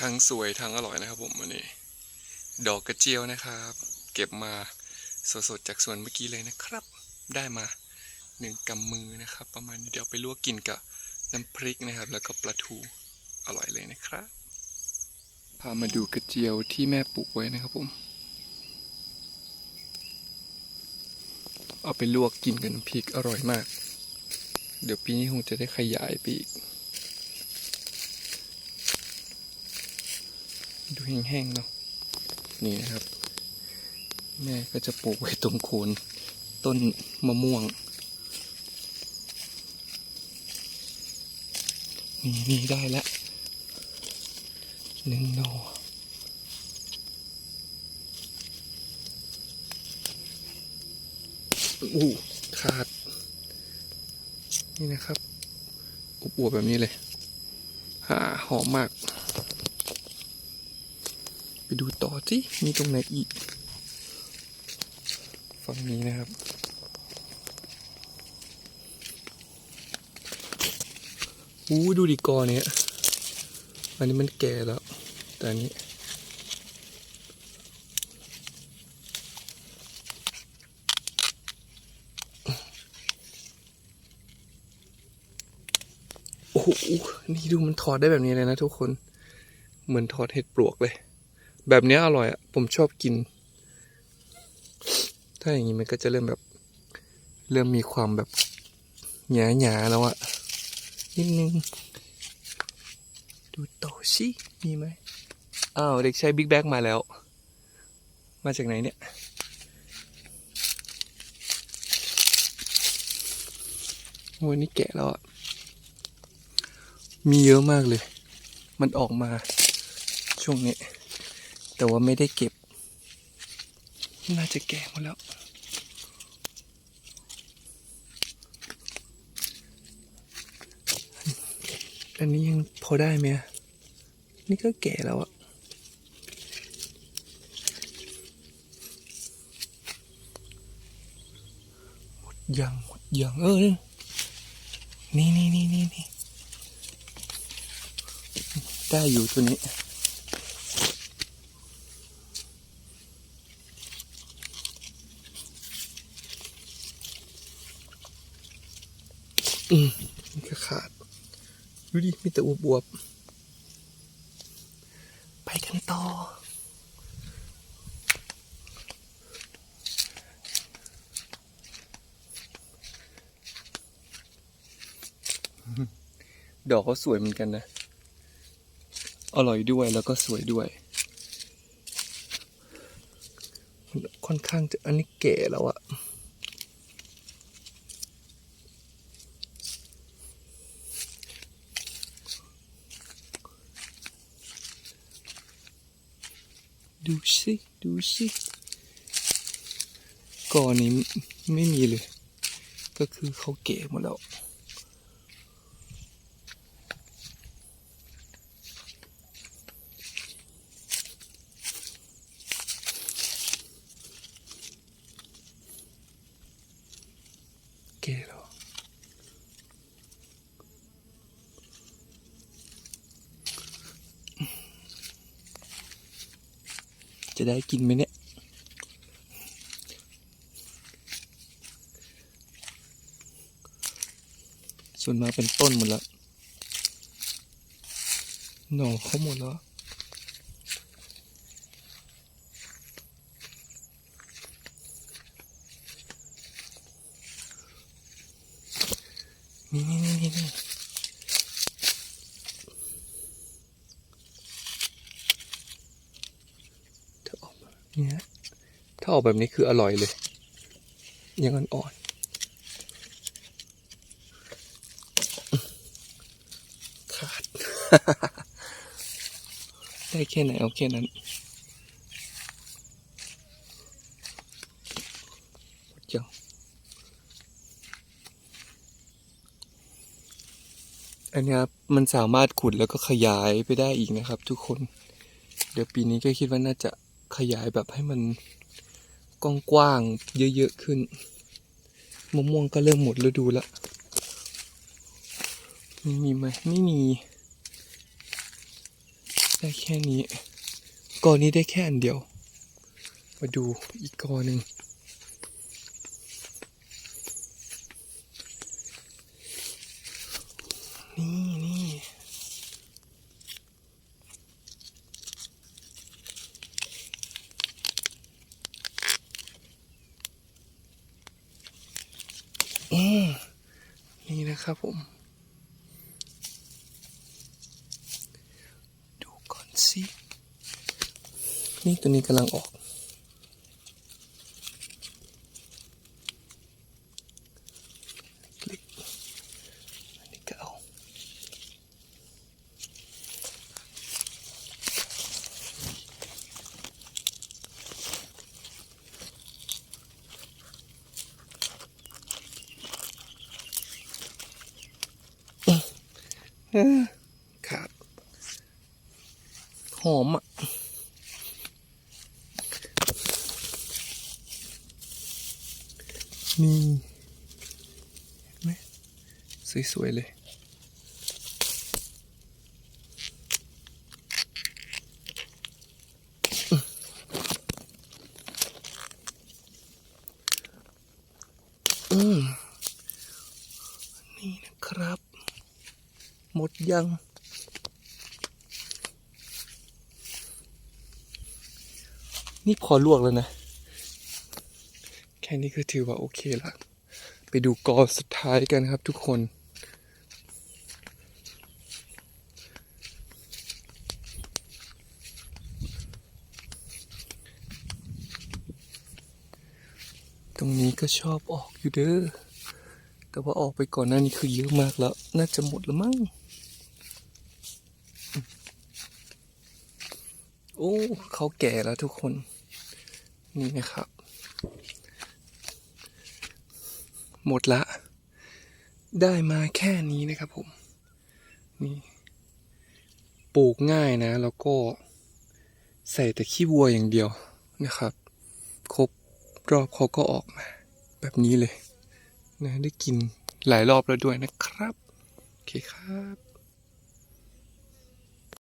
ทั้งสวยทั้งอร่อยนะครับผมวันนี้ ดอกกระเจียวนะครับ เก็บมาสดๆจากสวนเมื่อกี้เลยนะครับ ได้มาหนึ่งกำมือนะครับ ประมาณนี้เดี๋ยวไปลวกกินกับน้ำพริกนะครับ แล้วก็ปลาทูอร่อยเลยนะครับ พามาดูกระเจียวที่แม่ปลูกไว้นะครับผม เอาไปลวกกินกับน้ำพริกอร่อยมาก เดี๋ยวปีนี้คงจะได้ขยายไปอีก ดูแห้งๆเนาะนี่นะครับ แม่ก็จะปลูกไว้ตรงโคนต้นมะม่วง นี่นี่ได้แล้วหนึ่งหนออู้ขาด นี่นะครับ อุบอวบแบบนี้เลยหาหอมมาก ไปดูต่อสิมีตรงไหนอีก ฝั่งนี้นะครับ อู้ดูดิกอเนี้ยอันนี้มันแก่แล้ว แต่อันนี้โอ้โห นี่ดูมันถอดได้แบบนี้เลยนะทุกคน เหมือนถอดเห็ดปลวกเลย แบบนี้อร่อยอะผมชอบกิน ถ้าอย่างนี้มันก็จะเริ่มแบบ เริ่มมีความแบบหยาหยาแล้วอะนิดนึง ดูโตสิมีไหมอ้าว เด็กชายบิ๊กแบ็กมาแล้ว มาจากไหนเนี่ยโอ้ยนี่แก่แล้วอะมีเยอะมากเลย มันออกมาช่วงนี้ แต่ว่าไม่ได้เก็บ น่าจะแก่หมดแล้ว อันนี้ยังพอได้ไหมนี่ก็แก่แล้วอะหมดยังหมดยังเออนี่นี่นี่นี่นี่ได้อยู่ตัวนี้ อืมมันก็ขาด ดูดิ มีแต่อวบๆ ไปกันต่อ ดอกก็สวยเหมือนกันนะ อร่อยด้วยแล้วก็สวยด้วย ค่อนข้างจะอันนี้แก่แล้วอะ ดูสิดูสิก่อนนี้ไม่มีเลย ก็คือเขาเก๋หมดแล้ว จะได้กินไหมเนี่ย ส่วนมาเป็นต้นหมดแล้ว หน่อเขาหมดแล้วนี่นี่นี่นี่นี่ถ้า เนี่ยถ้าออกแบบนี้คืออร่อยเลย ยังอ่อนๆขาด ได้แค่ไหนเอาแค่นั้นหมดยังอันนี้มันสามารถขุดแล้วก็ขยายไปได้อีกนะครับทุกคน เดี๋ยวปีนี้ก็คิดว่าน่าจะ ขยายแบบให้มันกว้างๆเยอะๆขึ้นมะม่วงก็เริ่มหมดฤดูแล้วมีมีไหมไม่มี ได้แค่นี้กอนี้ได้แค่อันเดียว มาดูอีกกอหนึ่งนี่นี่ อืมนี่นะครับผม ดูก่อนสิ นี่ตัวนี้กำลังออก คลิกอันนี้ก็เอาเออ ขาดหอมอะนี่ไหมสวย ๆ เลย อืม นี่นะครับ หมดยัง นี่พอลวกแล้วนะ แค่นี้ก็ถือว่าโอเคละไปดูกอสุดท้ายกันครับทุกคนตรงนี้ก็ชอบออกอยู่เด้อ แต่ว่าออกไปก่อนหน้านี้คือเยอะมากแล้ว น่าจะหมดแล้วมั้ง โอ้เขาแก่แล้วทุกคน นี่นะครับ หมดละ ได้มาแค่นี้นะครับผม นี่ปลูกง่ายนะ แล้วก็ใส่แต่ขี้วัวอย่างเดียวนะครับ ครบรอบเขาก็ออกมา แบบนี้เลย นะได้กินหลายรอบแล้วด้วยนะครับ โอเคครับ